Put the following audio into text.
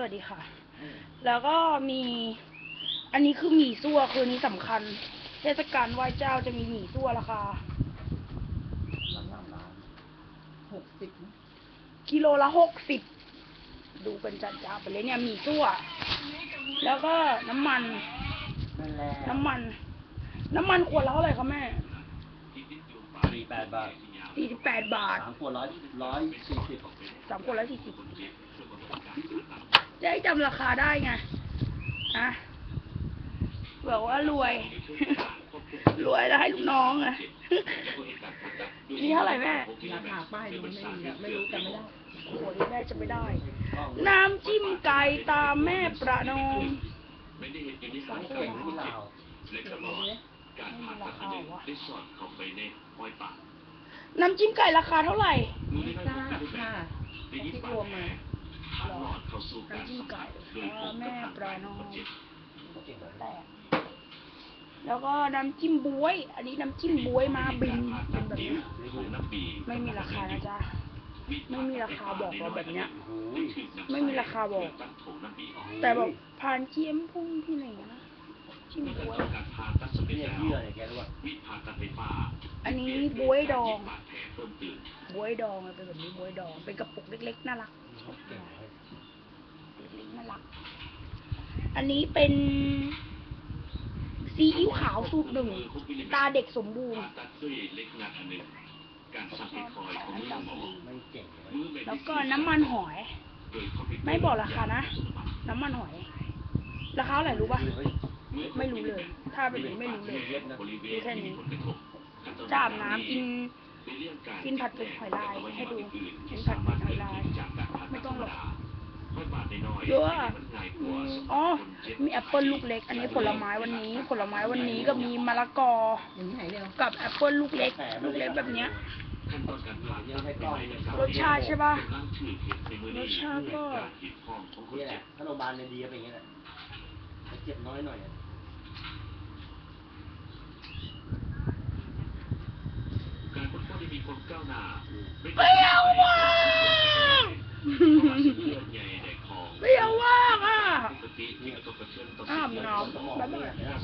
สวัสดีค่ะ แล้วก็มี อันนี้คือหมี่ซั่วคืออนนี้สำคัญ เทศกาลไหว้เจ้าจะมีหมี่ซั่วราคาร้านน้ำร้านหกสิบนะกิโลละหกสิบดูเป็นจัดจ้าไปเลยเนี่ยหมี่ซั่ว แล้วก็น้ำมันนั่นแหละน้ำมัน น้ำมันขวดละเท่าไหร่คะแม่สี่แปดบาทสี่สิบแปดบาทสามขวดร้อยร้อยสี่สิบสามขวดละสี่สิบ จะให้จำราคาได้ไงนะบอกว่ารวย รวยแล้วให้ลูกน้องอะนี่เท่าไหร่แม่ราคาป้ายดูไม่มีอะไม่รู้จำไม่ได้โอ้ยแม่จะไม่ได้กล้องน้ำจิ้มไก่ตามแม่ประนอมสองเก่งที่ลาวไม่มีราคาวะน้ำจิ้มไก่ราคาเท่าไหร่ไม่ทราบค่ะคิดรวมมา หรอน้ำจิ้มไก่เออแม่ประนอมแตกแล้วก็น้ำจิ้มบวย อันนี้น้ำจิ้มบวยมาบินเป็นแบบนี้ไม่มีราคานะจ๊ะไม่มีราคาบอกเราแบบเนี้ยโอ้ยไม่มีราคาบอก แต่บอกผ่านเจียมพุ่งที่ไหนนะจิ้มบวยเนี่ยเยื่อเนี่ยแกรู้ป่ะอันนี้บวยดอง บวยดองเป็นแบบนี้บวยดอง เป็นกระปุกเล็กๆน่ารักเก่งเลยเล็กๆน่ารัก อันนี้เป็นซีอิ๊วขาวสูตรหนึ่งตาเด็กสมบูรณ์ไม่เก่งเลยแล้วก็น้ำมันหอย ไม่บอกราคานะ น้ำมันหอย ราคาเท่าไหร่รู้ปะเฮ้ยไม่รู้เลย ถ้าเป็นแบบนี้ไม่รู้เลยเย็บนะดูแค่นี้จาบน้ำกิน กินผัดเผ็ดหอยลายให้ดูกินผัดเผ็ดหอยลาย ไม่ต้องหรอกเยอะอะอืมอ๋อ มีแอปเปิลลูกเล็ก อันนี้ผลไม้วันนี้ ผลไม้วันนี้ก็มีมะละกออย่างนี้หายเร็วกับแอปเปิลลูกเล็ก ลูกเล็กแบบเนี้ยยังให้กล้องเนี่ยรสชาติใช่ปะรสชาติก็นี่แหละถ้าโรงพยาบาลเนี่ยดีก็เป็นอย่างนี้แหละแต่เจ็บน้อยหน่อย อะเปรี้ยวมากเปรี้ยวมากอะอาบน้ำสมองแบบเนี่ยนี้นะ